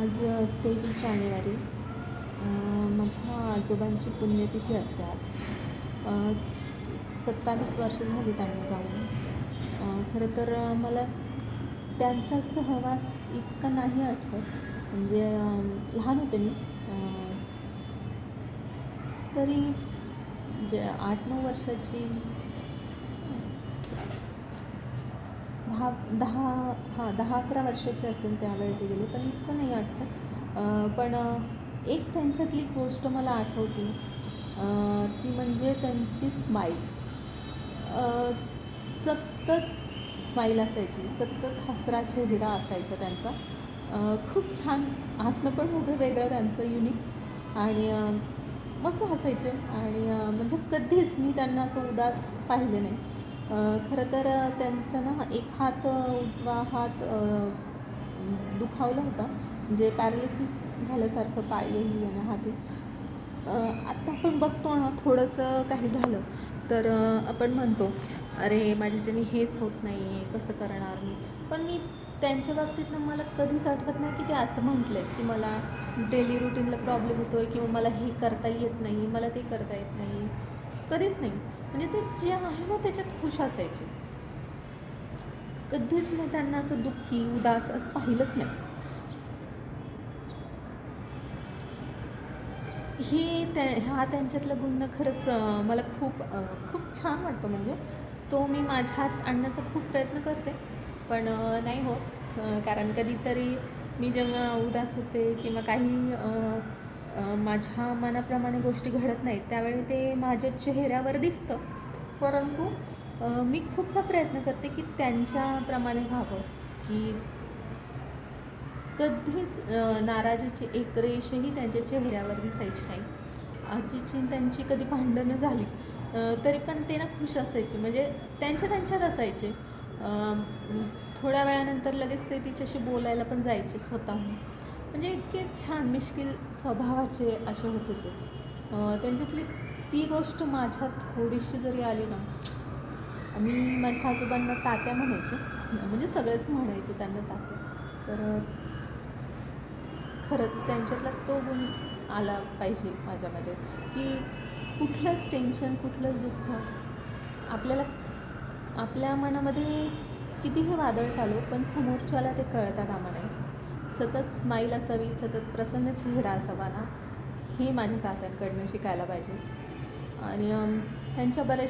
आज तेवीस जानेवारी माझ्या आजोबांची पुण्यतिथी असते आज. सत्तावीस वर्ष झाली त्यांना जाऊन. खरं तर मला त्यांचा सहवास इतका नाही आठवत. म्हणजे लहान होते मी. तरी जे आठ नऊ वर्षाची दहा दहा हां दहा अकरा वर्षाची असेल त्यावेळी ते गेले पण इतकं नाही आठवत. पण एक त्यांच्यातली गोष्ट मला आठवती. ती म्हणजे त्यांची स्माईल सतत स्माईल असायची सतत हसरा चेहरा असायचा त्यांचा. खूप छान हसणं पण होतं वेगळं त्यांचं युनिक आणि मस्त हसायचे. आणि म्हणजे कधीच मी त्यांना असं उदास पाहिलं नाही. खरं तर त्यांचं त्यांचा ना एक हात उजवा हात दुखावला होता. म्हणजे पॅरालिसिस झाल्यासारखं पायही आणि हाती. आत्ता आपण बघतो ना थोडंसं काही झालं तर आपण म्हणतो अरे माझ्याच्याने हेच होत नाही आहे कसं करणार मी? पण मी त्यांच्या बाबतीत ना मला कधीच आठवत नाही की ते असं म्हटलं आहे की मला डेली रुटीनला प्रॉब्लेम होतो आहे किंवा मला हे करता येत नाही मला ते करता येत नाही. कधीच नाही. म्हणजे ते जे आहे ना त्याच्यात खुश असायचे. कधीच मी त्यांना असं दुःखी उदास असं पाहिलंच नाही. ही त्या हा त्यांच्यातला गुण खरंच मला खूप खूप छान वाटतो. म्हणजे तो मी माझ्यात आणण्याचा खूप प्रयत्न करते. पण नाही होत. कारण कधीतरी मी जेव्हा उदास होते किंवा काही माझ्या मनाप्रमाणे गोष्टी घडत नाहीत. त्यावेळी ते माझ्या चेहऱ्यावर दिसतं. परंतु मी खूपदा प्रयत्न करते की त्यांच्याप्रमाणे व्हावं की कधीच नाराजीची एक रेषही त्यांच्या चेहऱ्यावर दिसायची नाही. आजीची त्यांची कधी भांडणं झाली तरी पण ते ना खुश असायचे. म्हणजे त्यांच्या त्यांच्यात असायचे. थोड्या वेळानंतर लगेच ते तिच्याशी बोलायला पण जायचे स्वतःहून. म्हणजे इतके छान मिश्किल स्वभावाचे असे होते ते. त्यांच्यातली ती गोष्ट माझ्यात थोडीशी जरी आली ना मी माझ्या आजोबांना तात्या म्हणायचे. म्हणजे सगळेच म्हणायचे त्यांना तात्या. तर खरंच त्यांच्यातला तो गुण आला पाहिजे माझ्यामध्ये की कुठलंच टेन्शन कुठलंच दुःख आपल्याला आपल्या मनामध्ये कितीही वादळ चालू पण समोरच्याला ते कळता कामा सतत स्माईल असावी सतत प्रसन्न चेहरा असावा ना हे माझ्या तात्यांकडनं शिकायला पाहिजे. आणि त्यांच्या बऱ्याच